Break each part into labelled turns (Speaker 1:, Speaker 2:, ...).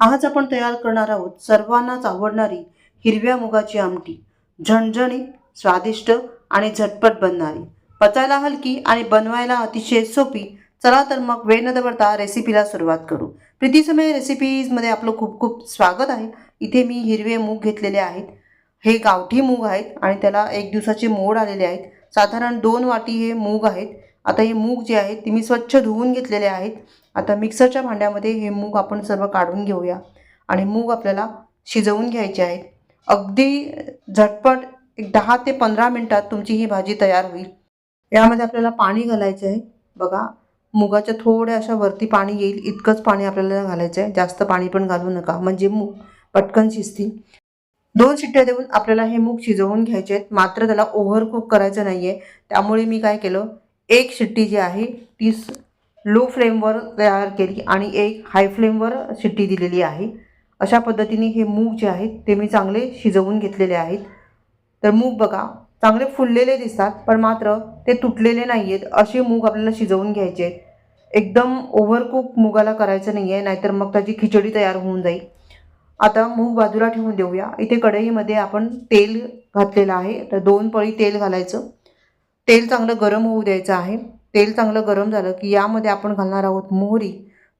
Speaker 1: आज आपण तयार करणार आहोत सर्वांनाच आवडणारी हिरव्या मुगाची आमटी. झणझणीत स्वादिष्ट आणि झटपट बनणारी. पचायला हलकी आणि बनवायला अतिशय सोपी चला तर मग वेळ न दवडता रेसिपीला सुरुवात करू. प्रीतीसमय रेसिपीजमध्ये आपलं खूप खूप स्वागत आहे. इथे मी हिरवे मूग घेतलेले आहेत. हे गावठी मूग आहेत आणि त्याला एक दिवसाचे मोड आलेले आहेत. साधारण दोन वाटी हे मूग आहेत. आता हे मूग जे आहेत ते मी स्वच्छ धुवून घेतलेले आहेत. आता मिक्सरच्या भांड्यामध्ये हे मूग आपण सर्व काढून घेऊया. आणि मूग आपल्याला शिजवून घ्यायचे आहेत. अगदी झटपट एक दहा ते पंधरा मिनटात तुमची ही भाजी तयार होईल. यामध्ये आपल्याला पाणी घालायचं आहे. बघा मुगाच्या थोड्या अशा वरती पाणी येईल. इतकंच पाणी आपल्याला घालायचं आहे. जास्त पाणी पण घालू नका. म्हणजे मूग पटकन शिजतील. दोन शिट्ट्या देऊन आपल्याला हे मूग शिजवून घ्यायचे आहेत. मात्र त्याला ओव्हर कुक करायचं नाही आहे त्यामुळे मी काय केलं? एक शिट्टी जी आहे ती लो फ्लेमवर तयार केली आणि एक हाय फ्लेमवर शिट्टी दिलेली आहे. अशा पद्धतीने हे मूग जे आहेत ते मी चांगले शिजवून घेतलेले आहेत. तर मूग बघा चांगले फुललेले दिसतात पण मात्र ते तुटलेले नाही आहेत असे मूग आपल्याला शिजवून घ्यायचे. आहेत एकदम ओव्हरकूक मुगाला करायचं नाही आहे नाहीतर मग त्याची खिचडी तयार होऊन जाईल. आता मूग बाजूला ठेवून देऊया. इथे कढईमध्ये आपण तेल घातलेलं आहे. तर दोन पळी तेल घालायचं. तेल चांगलं गरम होऊ द्यायचं आहे. तेल चांगलं गरम झालं की यामध्ये आपण घालणार आहोत मोहरी.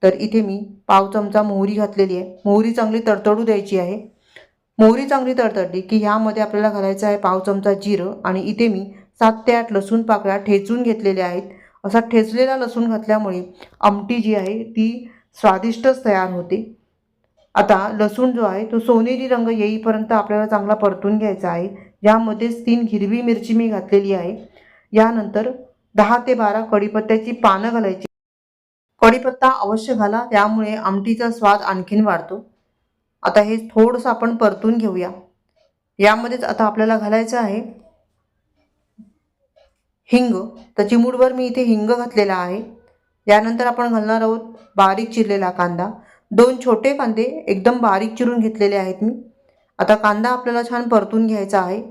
Speaker 1: तर इथे मी पाव चमचा मोहरी घातलेली आहे. मोहरी चांगली तडतडू द्यायची आहे. मोहरी चांगली तडतडली की ह्यामध्ये आपल्याला घालायचं आहे पाव चमचा जिरं आणि इथे मी सात ते आठ लसूण पाकळ्या ठेचून घेतलेल्या आहेत. असा ठेचलेला लसूण घातल्यामुळे आमटी जी आहे ती स्वादिष्टच तयार होते. आता लसूण जो आहे तो सोनेरी रंग येईपर्यंत आपल्याला चांगला परतून घ्यायचा आहे. यामध्येच तीन हिरवी मिरची मी घातलेली आहे. यानंतर दहा ते बारा कढीपत्त्याची पानं घालायची. कढीपत्ता अवश्य घाला त्यामुळे आमटीचा स्वाद आणखीन वाढतो. आता हे थोडंसं आपण परतून घेऊया. यामध्येच आता आपल्याला घालायचं आहे हिंग. तर चिमूडवर मी इथे हिंग घातलेला आहे. यानंतर आपण घालणार आहोत बारीक चिरलेला कांदा. दोन छोटे कांदे एकदम बारीक चिरून घेतलेले आहेत मी. आता कांदा आपल्याला छान परतून घ्यायचा आहे.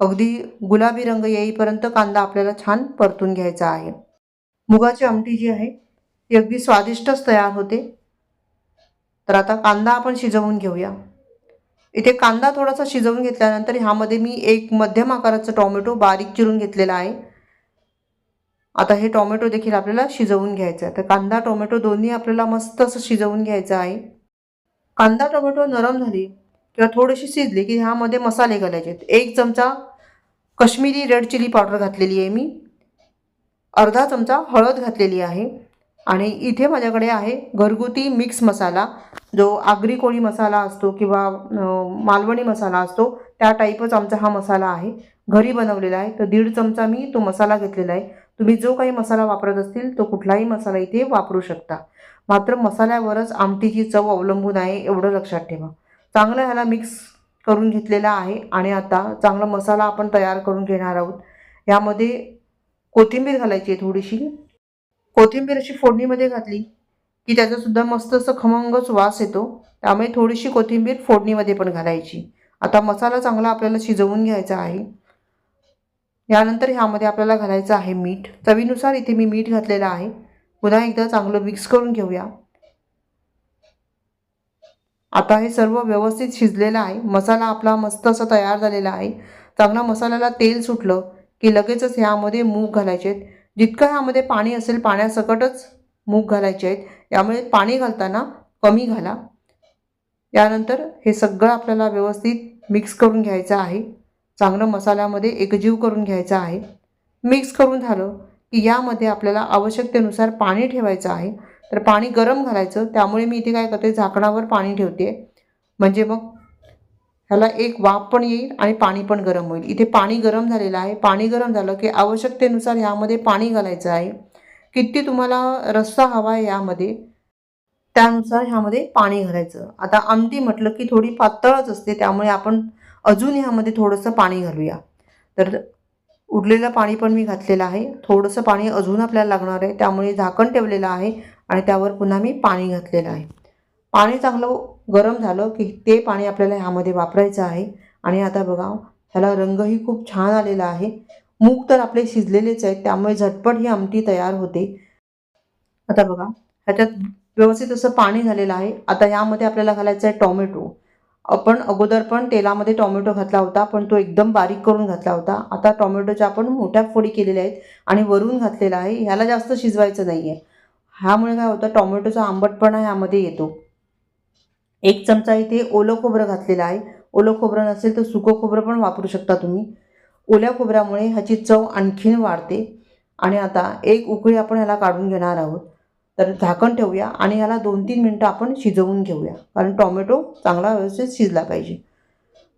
Speaker 1: अगदी गुलाबी रंग येईपर्यंत कांदा आपल्याला छान परतून घ्यायचा आहे. मुगाची आमटी जी आहे ती अगदी स्वादिष्टच तयार होते. तर आता कांदा आपण शिजवून घेऊया. इथे कांदा थोडासा शिजवून घेतल्यानंतर ह्यामध्ये मी एक मध्यम आकाराचं टॉमॅटो बारीक चिरून घेतलेला आहे. आता हे टोमॅटो देखील आपल्याला शिजवून घ्यायचं आहे. तर कांदा टोमॅटो दोन्ही आपल्याला मस्त असं शिजवून घ्यायचं आहे. कांदा टोमॅटो नरम झाली किंवा थोडीशी शिजली की ह्यामध्ये मसाले घालायचे. आहेत एक चमचा कश्मीरी रेड चिली पावडर घातलेली आहे मी. अर्धा चमचा हळद घातलेली आहे. आणि इथे माझ्याकडे आहे घरगुती मिक्स मसाला जो आगरी कोळी मसाला असतो किंवा मालवणी मसाला असतो त्या टाईपच आमचा हा मसाला आहे. घरी बनवलेला आहे. तर दीड चमचा मी तो मसाला घेतलेला आहे. तुम्ही जो काही मसाला वापरत असतील तो कुठलाही मसाला इथे वापरू शकता. मात्र मसाल्यावरच आमटीची चव अवलंबून आहे एवढं लक्षात ठेवा. चांगलं ह्याला मिक्स करून घेतलेला आहे आणि आता चांगला मसाला आपण तयार करून घेणार आहोत. यामध्ये कोथिंबीर घालायची आहे थोडीशी. कोथिंबीर अशी फोडणीमध्ये घातली की त्याचासुद्धा मस्त असं खमंगच वास येतो. त्यामुळे थोडीशी कोथिंबीर फोडणीमध्ये पण घालायची. आता मसाला चांगला आपल्याला शिजवून घ्यायचा आहे. यानंतर ह्यामध्ये आपल्याला घालायचं आहे मीठ. चवीनुसार इथे मी मीठ घातलेलं आहे. पुन्हा एकदा चांगलं मिक्स करून घेऊया. आता हे सर्व व्यवस्थित शिजलेलं आहे. मसाला आपला मस्त असा तयार झालेला आहे. चांगला मसाल्याला तेल सुटलं की लगेचच ह्यामध्ये मूग घालायचे आहेत जितकं ह्यामध्ये पाणी असेल पाण्यासकटच मूग घालायचे आहेत यामुळे पाणी घालताना कमी घाला. यानंतर हे सगळं आपल्याला व्यवस्थित मिक्स करून घ्यायचं आहे. चांगलं मसाल्यामध्ये एकजीव करून घ्यायचं आहे. मिक्स करून झालं की यामध्ये आपल्याला आवश्यकतेनुसार पाणी ठेवायचं आहे. तर पाणी गरम घालायचं. त्यामुळे मी इथे काय करते झाकणावर पाणी ठेवते. म्हणजे मग ह्याला एक वाफ पण येईल आणि पाणी पण गरम होईल. इथे पाणी गरम झालेलं आहे. पाणी गरम झालं की आवश्यकतेनुसार ह्यामध्ये पाणी घालायचं आहे. किती तुम्हाला रस्सा हवा आहे यामध्ये त्यानुसार ह्यामध्ये पाणी घालायचं. आता आमटी म्हटलं की थोडी पातळच असते त्यामुळे आपण अजून ह्यामध्ये थोडंसं पाणी घालूया. तर उरलेलं पाणी पण मी घातलेलं आहे. थोडंसं पाणी अजून आपल्याला लागणार आहे. त्यामुळे झाकण ठेवलेलं आहे. आणि त्यावर पुन्हा मी पाणी घातलेलं आहे. पाणी चांगलं गरम झालं की ते पाणी आपल्याला ह्यामध्ये वापरायचं आहे. आणि आता बघा ह्याला रंगही खूप छान आलेला आहे. मूग तर आपले शिजलेलेच आहेत त्यामुळे झटपट ही आमटी तयार होते. आता बघा ह्याच्यात व्यवस्थित असं पाणी झालेलं आहे. आता यामध्ये आपल्याला घालायचं आहे टॉमॅटो. आपण अगोदर पण तेलामध्ये टॉमॅटो घातला होता पण तो एकदम बारीक करून घातला होता. आता टॉमॅटोच्या आपण मोठ्या फोडी केलेल्या आहेत आणि वरून घातलेला आहे. ह्याला जास्त शिजवायचं नाही आहे ह्यामुळे काय होतं टॉमॅटोचा आंबटपणा ह्यामध्ये येतो. एक चमचा इथे ओलं खोबरं घातलेलं आहे. ओलं खोबरं नसेल तर सुकं खोबरं पण वापरू शकता तुम्ही. ओल्या खोबऱ्यामुळे ह्याची चव आणखीन वाढते. आणि आता एक उकळी आपण ह्याला काढून घेणार आहोत. तर झाकण ठेवूया आणि ह्याला दोन तीन मिनटं आपण शिजवून घेऊया. कारण टॉमॅटो चांगला व्यवस्थित शिजला पाहिजे.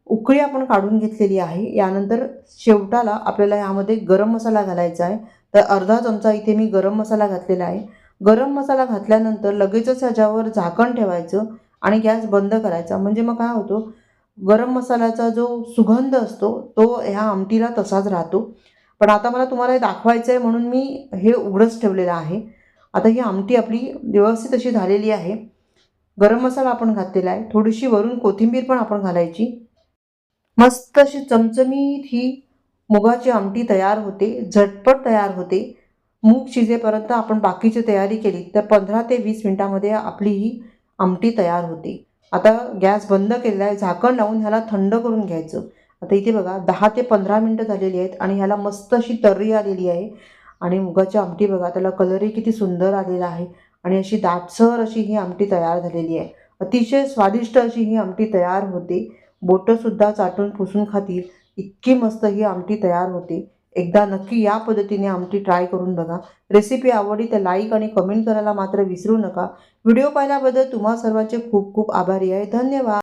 Speaker 1: उकळी आपण काढून घेतलेली आहे. यानंतर शेवटाला आपल्याला ह्यामध्ये गरम मसाला घालायचा आहे. तर अर्धा चमचा इथे मी गरम मसाला घातलेला आहे. गरम मसाला घातल्यानंतर लगेचच ह्याच्यावर झाकण ठेवायचं आणि गॅस बंद करायचा. म्हणजे मग काय होतो गरम मसाल्याचा जो सुगंध असतो तो ह्या आमटीला तसाच राहतो. पण आता मला तुम्हाला हे दाखवायचं आहे म्हणून मी हे उघडंच ठेवलेलं आहे. आता ही आमटी आपली व्यवस्थित अशी झालेली आहे. गरम मसाला आपण घातलेला आहे. थोडीशी वरून कोथिंबीर पण आपण घालायची. मस्त अशी चमचमीत ही मुगाची आमटी तयार होते. झटपट तयार होते. मूग शिजेपर्यंत आपण बाकीची तयारी केली तर पंधरा ते वीस मिनटामध्ये आपली ही आमटी तयार होते. आता गॅस बंद केलेला आहे झाकण लावून ह्याला थंड करून घ्यायचं. आता इथे बघा दहा ते पंधरा मिनटं झालेली आहेत आणि ह्याला मस्त अशी तर्री आलेली आहे. आणि मुगाची आमटी बघा त्याला कलरही किती सुंदर आलेला आहे. आणि अशी दाटसर अशी ही आमटी तयार झालेली आहे. अतिशय स्वादिष्ट अशी ही आमटी तयार होते. बोटंसुद्धा चाटून पुसून खातील इतकी मस्त ही आमटी तयार होते. एकदा नक्की या पद्धतीने आमटी ट्राय करून बघा. रेसिपी आवडली तर लाईक आणि कमेंट करायला मात्र विसरू नका. व्हिडिओ पाहिल्याबद्दल तुम्हा सर्वांचे खूप खूप आभारी आहे. धन्यवाद.